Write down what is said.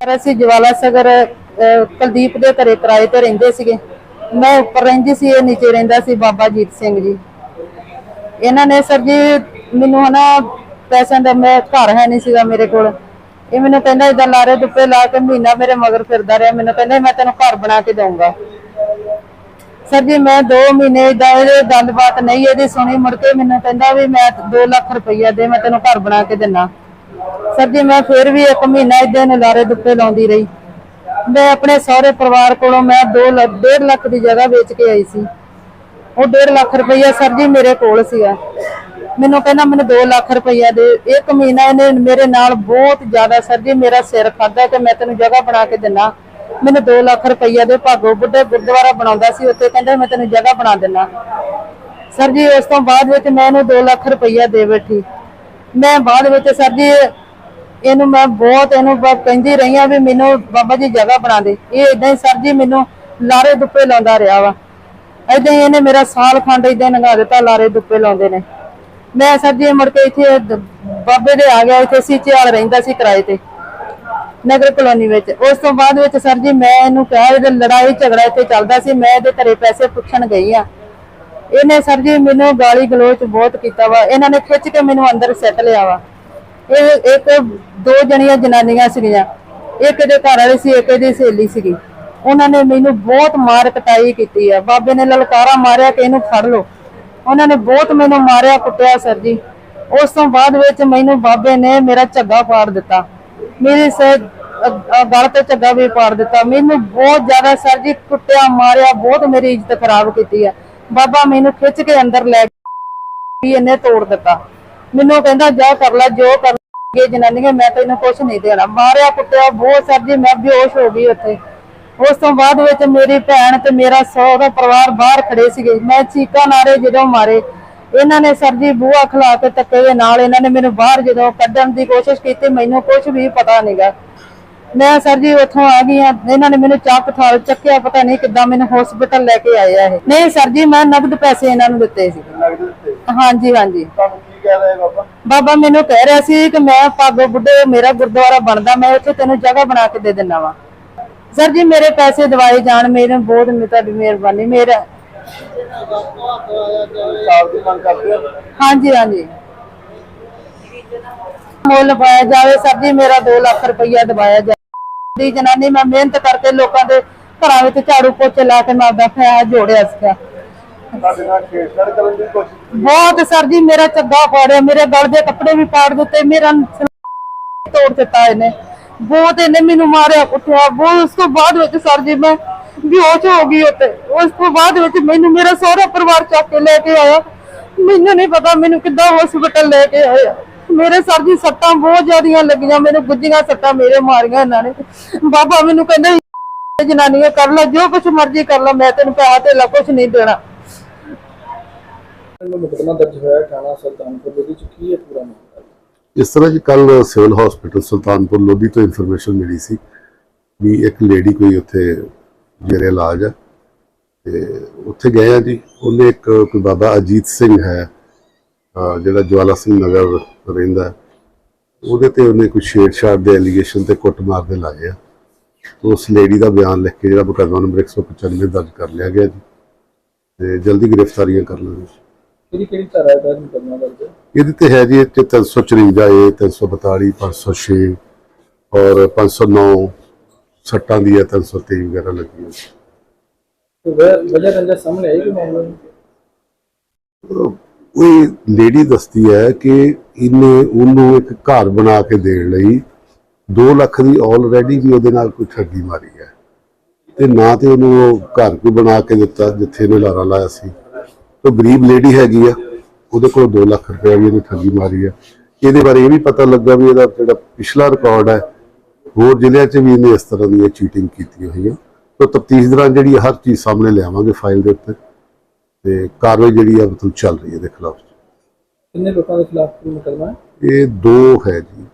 ਪਰ ਅਸੀਂ ਜਵਾਲਾ ਸਗਰ ਕੁਲਦੀਪ ਦੇ ਘਰੇ ਕਿਰਾਏ ਤੇ ਰਹਿੰਦੇ ਸੀਗੇ। ਮੈਂ ਉੱਪਰ ਰਹਿੰਦੀ ਸੀ, ਇਹ ਨੀਚੇ ਰਹਿੰਦਾ ਸੀ, ਬਾਬਾ ਜੀਤ ਸਿੰਘ ਜੀ। ਇਹਨਾਂ ਨੇ ਸਰ ਜੀ, ਮੈਨੂੰ ਹਨਾ, ਪੈਸਿਆਂ ਦਾ ਮੈਂ ਘਰ ਹੈ ਨਹੀਂ ਸੀਗਾ ਮੇਰੇ ਕੋਲ। ਇਹ ਮੈਨੂੰ ਕਹਿੰਦਾ ਇਦਾਂ ਲਾਰੇ ਦੁੱਪੇ ਲਾ ਕੇ ਮਹੀਨਾ ਮੇਰੇ ਮਗਰ ਫਿਰਦਾ ਰਿਹਾ। ਮੈਨੂੰ ਕਹਿੰਦਾ, ਮੈਂ ਤੈਨੂੰ ਘਰ ਬਣਾ ਕੇ ਦਊਂਗਾ। ਸਰ ਜੀ, ਮੈਂ 2 ਮਹੀਨੇ ਇਦਾਂ ਇਹਦੇ ਗੱਲਬਾਤ ਨਹੀਂ, ਇਹਦੀ ਸੁਣੀ ਮੁੜ ਕੇ ਮੈਨੂੰ ਕਹਿੰਦਾ ਵੀ ਮੈਂ 2 ਲੱਖ ਰੁਪਈਆ ਦੇ, ਮੈਂ ਤੈਨੂੰ ਘਰ ਬਣਾ ਕੇ ਦਿੰਨਾ। ਸਰ ਜੀ, ਮੈਂ ਫਿਰ ਵੀ ਇੱਕ ਮਹੀਨਾ ਇਦਾਂ ਨਜ਼ਾਰੇ ਦੁੱਪੇ ਲਾਉਂਦੀ ਰਹੀ। ਮੈਂ ਆਪਣੇ ਸਹੁਰੇ ਪਰਿਵਾਰ ਕੋਲੋਂ ਮੈਂ 2 ਲੱਖ 1.5 ਲੱਖ ਦੀ ਜਗ੍ਹਾ ਵੇਚ ਕੇ ਆਈ ਸੀ। ਉਹ 1.5 ਲੱਖ ਰੁਪਈਆ ਸਰ ਜੀ ਮੇਰੇ ਕੋਲ ਸੀਗਾ। ਮੈਨੂੰ ਕਹਿੰਦਾ, ਮੈਨੂੰ 2 ਲੱਖ ਰੁਪਈਆ ਦੇ, ਇੱਕ ਮਹੀਨਾ ਇਹਨੇ ਮੇਰੇ ਨਾਲ ਬਹੁਤ ਜ਼ਿਆਦਾ ਸਰ ਜੀ, ਮੇਰਾ ਸਿਰ ਖਾਦਾ ਕਿ ਮੈਂ ਤੈਨੂੰ ਜਗ੍ਹਾ ਬਣਾ ਕੇ ਦਿੰਨਾ। ਮੈਨੂੰ 2 ਲੱਖ ਰੁਪਈਆ ਦੇ ਭਾਗੋ ਬੁੱਢੇ ਗੁਰਦੁਆਰਾ ਬਣਾਉਂਦਾ ਸੀ, ਉੱਥੇ ਕਹਿੰਦਾ ਮੈਂ ਤੈਨੂੰ ਜਗ੍ਹਾ ਬਣਾ ਦਿੰਨਾ। ਸਰ ਜੀ, ਉਸ ਤੋਂ ਬਾਅਦ ਵਿੱਚ ਮੈਂ ਇਹਨੂੰ 2 ਲੱਖ ਰੁਪਈਆ ਦੇ ਬੈਠੀ। ਮੈਂ ਬਾਅਦ ਵਿੱਚ ਸਰ ਜੀ ਇਹਨੂੰ ਮੈਂ ਬਹੁਤ ਇਹਨੂੰ ਕਹਿੰਦੀ ਰਹੀ ਆ ਵੀ ਮੈਨੂੰ ਬਾਬਾ ਜੀ ਜਗ੍ਹਾ ਬਣਾ ਦੇ। ਇਹ ਇਦਾਂ ਹੀ ਸਰ ਜੀ ਮੈਨੂੰ ਲਾਰੇ ਦੁੱਪੇ ਲਾਉਂਦਾ ਰਿਹਾ ਵਾ। ਇਦਾਂ ਹੀ ਇਹਨੇ ਮੇਰਾ ਸਾਲ ਖੰਡ ਇਦਾਂ ਲੰਘਾ ਦਿੱਤਾ, ਲਾਰੇ ਦੁੱਪੇ ਲਾਉਂਦੇ ਨੇ। ਮੈਂ ਸਰ ਜੀ ਮੁੜ ਕੇ ਇੱਥੇ ਬਾਬੇ ਦੇ ਆ ਗਿਆ, ਇੱਥੇ ਸੀਚੇਵਾਲ ਰਹਿੰਦਾ ਸੀ ਕਿਰਾਏ ਤੇ, ਨਗਰ ਕਲੋਨੀ ਵਿੱਚ। ਉਸ ਤੋਂ ਬਾਅਦ ਵਿੱਚ ਸਰ ਜੀ ਮੈਂ ਇਹਨੂੰ ਕਿਹਾ, ਇਹਦੇ ਲੜਾਈ ਝਗੜਾ ਇੱਥੇ ਚੱਲਦਾ ਸੀ, ਮੈਂ ਇਹਦੇ ਘਰੇ ਪੈਸੇ ਪੁੱਛਣ ਗਈ ਆ ਇਹਨੇ ਸਰ ਜੀ ਮੈਨੂੰ ਗਾਲੀ ਗਲੋਚ ਬਹੁਤ ਕੀਤਾ ਵਾ। ਇਹਨਾਂ ਨੇ ਖਿੱਚ ਕੇ ਮੈਨੂੰ ਅੰਦਰ ਸੱਟ ਲਿਆ ਵਾ। ਇਹ ਇੱਕ ਦੋ ਜਣੀਆਂ ਜਨਾਨੀਆਂ ਸੀਗੀਆਂ। ਇੱਕ ਦੇ ਘਰ ਵਾਲੀ ਸੀ, ਇੱਕ ਇਹਦੀ ਸਹੇਲੀ ਸੀਗੀ। ਉਹਨਾਂ ਨੇ ਮੈਨੂੰ ਬਹੁਤ ਮਾਰ ਕਟਾਈ ਕੀਤੀ ਆ। ਬਾਬੇ ਨੇ ਲਲਕਾਰਾ ਮਾਰਿਆ ਕਿ ਇਹਨੂੰ ਫੜ ਲਓ। ਉਹਨਾਂ ਨੇ ਬਹੁਤ ਮੈਨੂੰ ਮਾਰਿਆ, ਕੁੱਟਿਆ ਸਰ ਜੀ। ਉਸ ਤੋਂ ਬਾਅਦ ਵਿੱਚ ਮੈਨੂੰ ਬਾਬੇ ਨੇ ਮੇਰਾ ਝੱਗਾ ਪਾੜ ਦਿੱਤਾ। ਮੇਰੀ ਸੇ ਗਲ ਤੇ ਝੱਗਾ ਵੀ ਪਾੜ ਦਿੱਤਾ। ਮੈਨੂੰ ਬਹੁਤ ਜ਼ਿਆਦਾ ਸਰ ਜੀ ਕੁੱਟਿਆ, ਮਾਰਿਆ, ਬਹੁਤ ਮੇਰੀ ਇੱਜ਼ਤ ਖਰਾਬ ਕੀਤੀ ਆ। ਬਾਬਾ ਮੈਨੂੰ ਖਿੱਚ ਕੇ ਅੰਦਰ ਲੈ ਵੀ ਇਹਨੇ ਤੋੜ ਦਿੱਤਾ। ਮੈਨੂੰ ਕਹਿੰਦਾ, ਜਾ ਕਰ ਲੈ, ਜੋ ਕਰ ਕਰਨਗੇ ਜਨਾਨੀਆਂ ਮੈਂ ਤੈਨੂੰ ਕੁਝ ਨਹੀਂ ਦੇਣਾ। ਮਾਰਿਆ ਕੁੱਟਿਆ ਬਹੁਤ ਸਰ ਜੀ ਮੈਂ ਬੇਹੋਸ਼ ਹੋ ਗਈ ਉੱਥੇ। ਉਸ ਤੋਂ ਬਾਅਦ ਵਿੱਚ ਮੇਰੀ ਭੈਣ ਤੇ ਮੇਰਾ ਸਹੁਰਾ ਪਰਿਵਾਰ ਬਾਹਰ ਖੜੇ ਸੀਗੇ। ਮੈਂ ਚੀਕਾਂ ਨਾਰੇ ਜਦੋਂ ਮਾਰੇ। ਇਹਨਾਂ ਨੇ ਸਰ ਜੀ ਬੂਹਾ ਖਲਾ ਕੇ ਧੱਕੇ ਦੇ ਨਾਲ। ਇਹਨਾਂ ਨੇ ਮੈਨੂੰ ਬਾਹਰ ਜਦੋਂ ਕੱਢਣ ਦੀ ਕੋਸ਼ਿਸ਼ ਕੀਤੀ ਮੈਨੂੰ ਕੁਝ ਵੀ ਪਤਾ ਨਹੀਂਗਾ। ਮੈਂ ਸਰ ਜੀ ਉੱਥੋਂ ਆ ਗਈ ਆ ਇਹਨਾਂ ਨੇ ਮੈਨੂੰ ਚੱਕ ਥਾਲ ਚੱਕਿਆ ਪਤਾ ਨਹੀਂ ਕਿੱਦਾਂ ਮੈਨੂੰ ਹਸਪੀਟਲ ਲੈ ਕੇ ਆਏ ਆ ਇਹ। ਨਹੀਂ ਸਰ ਜੀ ਮੈਂ ਨਗਦ ਪੈਸੇ ਇਹਨਾਂ ਨੂੰ ਦਿੱਤੇ ਸੀ। ਹਾਂਜੀ ਹਾਂਜੀ। ਕਹਿ ਰਿਹਾ ਬਾਬਾ? ਬਾਬਾ ਮੈਨੂੰ ਕਹਿ ਰਿਹਾ ਸੀ ਕਿ ਮੈਂ ਪਾਗੋ ਬੁੱਢੇ ਮੇਰਾ ਗੁਰਦੁਆਰਾ ਬਣਦਾ ਮੈਂ ਉੱਥੇ ਤੈਨੂੰ ਜਗ੍ਹਾ ਬਣਾ ਕੇ ਦੇ ਦਿੰਦਾ ਵਾ। ਸਰ ਜੀ ਮੇਰੇ ਪੈਸੇ ਦਵਾਏ ਜਾਣ ਮੇਰੇ ਬਹੁਤ ਮੇ- ਤੁਹਾਡੀ ਮਿਹਰਬਾਨੀ ਮੇਰਾ ਸਾਲ ਦੀ ਮੰਗ ਕਰਦੇ ਹੋ? ਹਾਂਜੀ ਹਾਂਜੀ। ਮੁੱਲ ਪਾਇਆ ਜਾਵੇ ਸਰ ਜੀ ਮੇਰਾ 2 ਲੱਖ ਰੁਪਈਆ ਦਵਾਇਆ ਜਾਵੇ। ਦੀ ਜਨਾਨੀ ਮੈਂ ਮਿਹਨਤ ਕਰਕੇ ਲੋਕਾਂ ਦੇ ਘਰਾਂ ਵਿੱਚ ਝਾੜੂ ਪੋਚੇ ਲਾ ਕੇ ਮੈਂ ਆਪਦਾ ਪੈਸਾ ਜੋੜਿਆ ਸੀਗਾ। ਸਾਡੇ ਨਾਲ ਛੇੜਛਾੜ ਕਰਨ ਦੀ ਕੋਸ਼ਿਸ਼ ਬਹੁਤ ਸਰ ਜੀ, ਮੇਰਾ ਚੱਗਾ ਪਾੜਿਆ ਮੇਰੇ ਗਲ ਦੇ ਕੱਪੜੇ ਵੀ ਪਾੜ ਦਿੱਤੇ, ਮੇਰਾ ਤੋੜ ਦਿੱਤਾ ਇਹਨੇ। ਬਹੁਤ ਇਹਨੇ ਮੈਨੂੰ ਮਾਰਿਆ, ਕੁੱਟਿਆ। ਬਹੁਤ ਉਸ ਤੋਂ ਬਾਅਦ ਵਿੱਚ ਸਰ ਜੀ, ਮੈਂ ਬੇਹੋਸ਼ ਹੋ ਗਈ ਉੱਤੇ ਉਸ ਤੋਂ ਬਾਅਦ ਵਿੱਚ ਮੈਨੂੰ ਮੇਰਾ ਸਹੁਰਾ ਪਰਿਵਾਰ ਚੱਕ ਕੇ ਲੈ ਕੇ ਆਇਆ। ਮੈਨੂੰ ਨਹੀਂ ਪਤਾ ਮੈਨੂੰ ਕਿੱਦਾਂ ਹਸਪੀਟਲ ਲੈ ਕੇ ਆਇਆ ਮੇਰੇ ਸਰ ਜੀ, ਸੱਟਾਂ ਬਹੁਤ ਜ਼ਿਆਦੀਆਂ ਲੱਗੀਆਂ। ਮੈਨੂੰ ਗੁੱਜੀਆਂ ਸੱਟਾਂ ਮੇਰੇ ਮਾਰੀਆਂ ਇਹਨਾਂ ਨੇ। ਬਾਬਾ ਮੈਨੂੰ ਕਹਿੰਦਾ ਜਨਾਨੀਆਂ ਕਰ ਲੈ, ਜੋ ਕੁਛ ਮਰਜ਼ੀ ਕਰ ਲੈ, ਮੈਂ ਤੈਨੂੰ ਪੈਸਾ ਤੇ ਲਾ ਕੁਛ ਨਹੀਂ ਦੇਣਾ। ਮੁਕਦਮਾ ਦਰਜ ਹੋਇਆ ਥਾਣਾ ਸੁਲਤਾਨਪੁਰ ਦੇ ਵਿੱਚ ਕੀ ਹੈ ਪੂਰਾ ਮਾਮਲਾ? ਇਸ ਤਰ੍ਹਾਂ ਜੀ ਕੱਲ ਸਿਵਲ ਹਸਪੀਟਲ ਸੁਲਤਾਨਪੁਰ ਲੋਧੀ ਤੋਂ ਇਨਫੋਰਮੇਸ਼ਨ ਮਿਲੀ ਸੀ ਵੀ ਇੱਕ ਲੇਡੀ ਕੋਈ ਉੱਥੇ ਜਿਹੜੇ ਇਲਾਜ ਹੈ ਤੇ ਉੱਥੇ ਗਏ ਆ ਜੀ। ਉਹਨੇ ਇੱਕ ਕੋਈ ਬਾਬਾ ਅਜੀਤ ਸਿੰਘ ਹੈ ਜਿਹੜਾ ਜਵਾਲਾ ਸਿੰਘ ਨਗਰ ਰਹਿੰਦਾ। ਉਹਦੇ ਤੇ ਉਹਨੇ ਕੋਈ ਛੇੜਛਾੜ ਦੇ ਐਲੀਗੇਸ਼ਨ ਤੇ ਕੁੱਟਮਾਰ ਦੇ ਲਾਏ ਆ। ਉਸ ਲੇਡੀ ਦਾ ਬਿਆਨ ਲਿਖ ਕੇ ਜਿਹੜਾ ਮੁਕੱਦਮਾ ਨੰਬਰ 195 ਦਰਜ ਕਰ ਲਿਆ ਗਿਆ ਜੀ। ਤੇ ਜਲਦੀ ਗ੍ਰਿਫਤਾਰੀਆਂ ਕਰ ਲਾਂਗੇ ਕਿਹੜੀ ਕਿਹੜੀ ਧਾਰਾ ਦਾ ਮੁਕਦਮਾ ਦਰਜ ਹੈ ਇਹਦੇ ਤੇ ਹੈ ਜੀ ਇਹ 'ਚ 354 ਏ 342 506 ਔਰ 509 ਸੱਟਾਂ ਦੀ ਹੈ 323 ਵਗੈਰਾ ਲੱਗੀ ਹੈ ਤੇ ਵਜ੍ਹਾ- ਵਜ੍ਹਾ ਰੰਜਾ ਸਾਹਮਣੇ ਆਈ ਕਿ ਮਾਮਲਾ ਨੂੰ? ਉਹ ਇਹ ਲੇਡੀ ਦੱਸਦੀ ਹੈ ਕਿ ਇਹਨੇ ਉਹਨੂੰ ਇੱਕ ਘਰ ਬਣਾ ਕੇ ਦੇਣ ਲਈ 2 ਲੱਖ ਦੀ ਆਲਰੇਡੀ ਵੀ ਉਹਦੇ ਨਾਲ ਕੋਈ ਠੱਗੀ ਮਾਰੀ ਹੈ। ਤੇ ਨਾ ਤੇ ਉਹਨੂੰ ਉਹ ਘਰ ਕੋਈ ਬਣਾ ਕੇ ਦਿੱਤਾ ਜਿੱਥੇ ਇਹਨੇ ਲਾਰਾ ਲਾਇਆ ਸੀ। ਉਹ ਗਰੀਬ ਲੇਡੀ ਹੈਗੀ ਆ ਉਹਦੇ ਕੋਲ 2 ਲੱਖ ਰੁਪਏ ਵੀ ਇਹਨੇ ਠੱਗੀ ਮਾਰੀ ਹੈ ਇਹਦੇ ਬਾਰੇ ਇਹ ਵੀ ਪਤਾ ਲੱਗਾ ਵੀ ਇਹਦਾ ਜਿਹੜਾ ਪਿਛਲਾ ਰਿਕਾਰਡ ਹੈ ਹੋਰ ਜ਼ਿਲ੍ਹਿਆਂ 'ਚ ਵੀ ਇਹਨੇ ਇਸ ਤਰ੍ਹਾਂ ਦੀਆਂ ਚੀਟਿੰਗ ਕੀਤੀ ਹੋਈ ਹੈ ਤਾਂ ਤਫਤੀਸ਼ ਦੌਰਾਨ ਜਿਹੜੀ ਹਰ ਚੀਜ਼ ਸਾਹਮਣੇ ਲਿਆਵਾਂਗੇ ਫਾਈਲ ਦੇ ਉੱਤੇ ਤੇ ਕਾਰਵਾਈ ਜਿਹੜੀ ਆ ਮਤਲਬ ਚੱਲ ਰਹੀ ਹੈ ਇਹਦੇ ਖਿਲਾਫ। ਕਿੰਨੇ ਲੋਕਾਂ ਦੇ ਖਿਲਾਫ ਮੁਕਦਮਾ ਹੈ? ਇਹ ਦੋ ਹੈ ਜੀ।